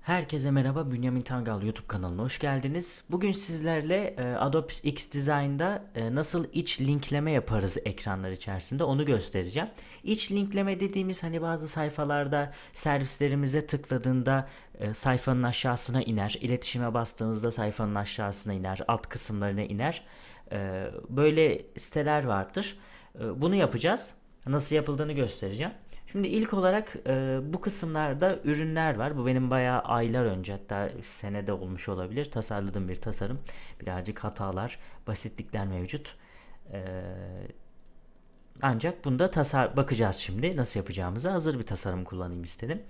Herkese merhaba, Bünyamin Tangal YouTube kanalına hoş geldiniz. Bugün sizlerle e, Adobe X Design'da e, nasıl iç linkleme yaparız ekranlar içerisinde onu göstereceğim. İç linkleme dediğimiz hani bazı sayfalarda servislerimize tıkladığında e, sayfanın aşağısına iner, iletişime bastığımızda sayfanın aşağısına iner, alt kısımlarına iner. Böyle siteler vardır. Bunu yapacağız. Nasıl yapıldığını göstereceğim. Şimdi ilk olarak e, bu kısımlarda ürünler var. Bu benim bayağı aylar önce hatta senede olmuş olabilir. Tasarladığım bir tasarım. Birazcık hatalar, basitlikler mevcut. E, ancak bunda tasar bakacağız şimdi nasıl yapacağımıza. Hazır bir tasarım kullanayım istedim.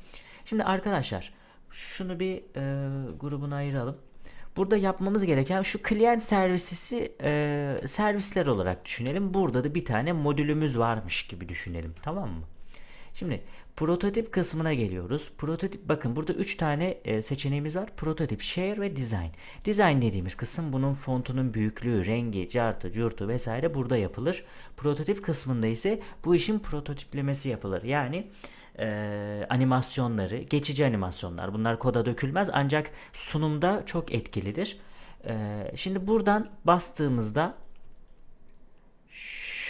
Şimdi arkadaşlar şunu bir e, grubuna ayıralım. Burada yapmamız gereken şu client servisi e, servisler olarak düşünelim. Burada da bir tane modülümüz varmış gibi düşünelim. Tamam mı? Şimdi prototip kısmına geliyoruz. Prototip bakın burada 3 tane e, seçeneğimiz var. Prototip, share ve design. Design dediğimiz kısım bunun fontunun büyüklüğü, rengi, cartı, curtu vesaire burada yapılır. Prototip kısmında ise bu işin prototiplemesi yapılır. Yani e, animasyonları, geçici animasyonlar bunlar koda dökülmez ancak sunumda çok etkilidir. E, şimdi buradan bastığımızda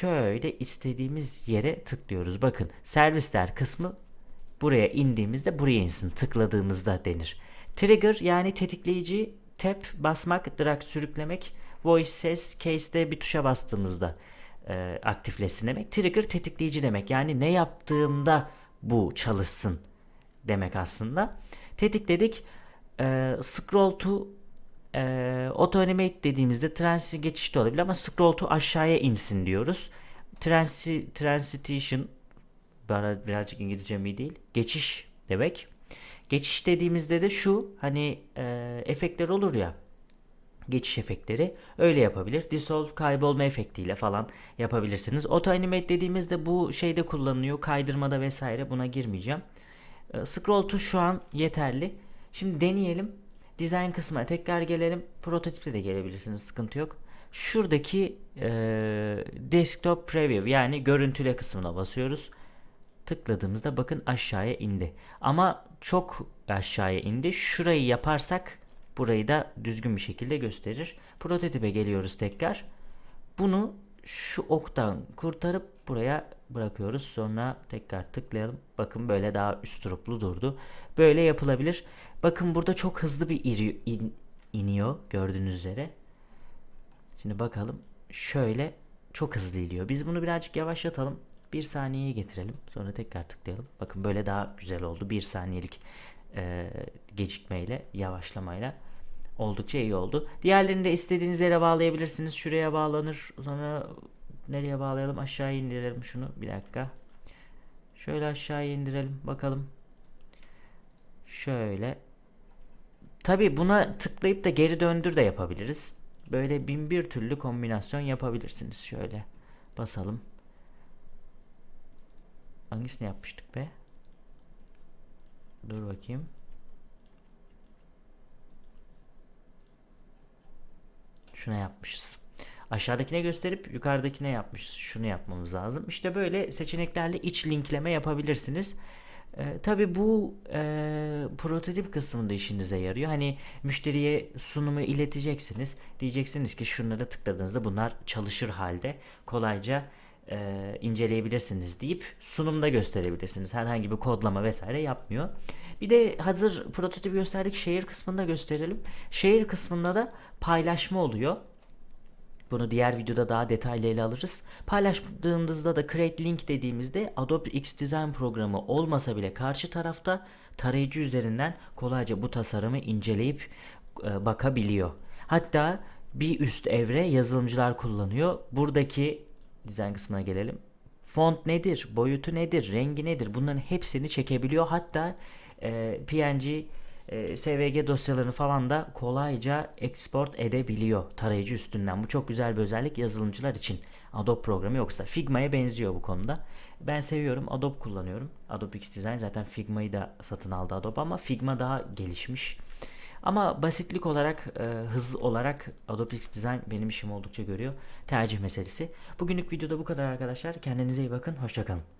şöyle istediğimiz yere tıklıyoruz. Bakın servisler kısmı buraya indiğimizde buraya insin tıkladığımızda denir. Trigger yani tetikleyici tap basmak, drag sürüklemek, voice ses case'de bir tuşa bastığımızda e, aktifleşsin demek. Trigger tetikleyici demek. Yani ne yaptığımda bu çalışsın demek aslında. Tetikledik. E, scroll to e, auto animate dediğimizde transi geçiş de olabilir ama scroll to aşağıya insin diyoruz. Transi, transition birazcık İngilizcem iyi değil. Geçiş demek. Geçiş dediğimizde de şu hani e, efektler olur ya geçiş efektleri öyle yapabilir. Dissolve kaybolma efektiyle falan yapabilirsiniz. Auto animate dediğimizde bu şeyde kullanılıyor. Kaydırmada vesaire buna girmeyeceğim. E, scroll to şu an yeterli. Şimdi deneyelim. Design kısmına tekrar gelelim. Prototipte de gelebilirsiniz. Sıkıntı yok. Şuradaki e, desktop preview yani görüntüle kısmına basıyoruz. Tıkladığımızda bakın aşağıya indi. Ama çok aşağıya indi. Şurayı yaparsak burayı da düzgün bir şekilde gösterir. Prototipe geliyoruz tekrar. Bunu şu oktan kurtarıp buraya bırakıyoruz. Sonra tekrar tıklayalım. Bakın böyle daha üst truplu durdu. Böyle yapılabilir. Bakın burada çok hızlı bir iri, in, iniyor gördüğünüz üzere. Şimdi bakalım. Şöyle çok hızlı iniyor. Biz bunu birazcık yavaşlatalım. Bir saniyeye getirelim. Sonra tekrar tıklayalım. Bakın böyle daha güzel oldu. Bir saniyelik e, gecikmeyle, yavaşlamayla oldukça iyi oldu. Diğerlerini de istediğiniz yere bağlayabilirsiniz. Şuraya bağlanır. Sonra nereye bağlayalım? Aşağıya indirelim şunu. Bir dakika. Şöyle aşağıya indirelim. Bakalım. Şöyle. Tabi buna tıklayıp da geri döndür de yapabiliriz. Böyle bin bir türlü kombinasyon yapabilirsiniz. Şöyle basalım. Hangisini yapmıştık be? Dur bakayım. Şuna yapmışız. Aşağıdakine gösterip yukarıdakine yapmışız. Şunu yapmamız lazım. İşte böyle seçeneklerle iç linkleme yapabilirsiniz. Ee, Tabi bu e, prototip kısmında işinize yarıyor. Hani müşteriye sunumu ileteceksiniz. Diyeceksiniz ki şunlara tıkladığınızda bunlar çalışır halde kolayca e, inceleyebilirsiniz deyip sunumda gösterebilirsiniz. Herhangi bir kodlama vesaire yapmıyor. Bir de hazır prototipi gösterdik. Şehir kısmında gösterelim. Şehir kısmında da paylaşma oluyor. Bunu diğer videoda daha detaylı ele alırız. Paylaştığımızda da create link dediğimizde Adobe X Design programı olmasa bile karşı tarafta tarayıcı üzerinden kolayca bu tasarımı inceleyip e, bakabiliyor. Hatta bir üst evre yazılımcılar kullanıyor. Buradaki dizayn kısmına gelelim. Font nedir? Boyutu nedir? Rengi nedir? Bunların hepsini çekebiliyor. Hatta e, PNG e, SVG dosyalarını falan da kolayca export edebiliyor tarayıcı üstünden. Bu çok güzel bir özellik yazılımcılar için. Adobe programı yoksa Figma'ya benziyor bu konuda. Ben seviyorum. Adobe kullanıyorum. Adobe X zaten Figma'yı da satın aldı Adobe ama Figma daha gelişmiş. Ama basitlik olarak, e, hız olarak Adobe X benim işim oldukça görüyor. Tercih meselesi. Bugünlük videoda bu kadar arkadaşlar. Kendinize iyi bakın. Hoşçakalın.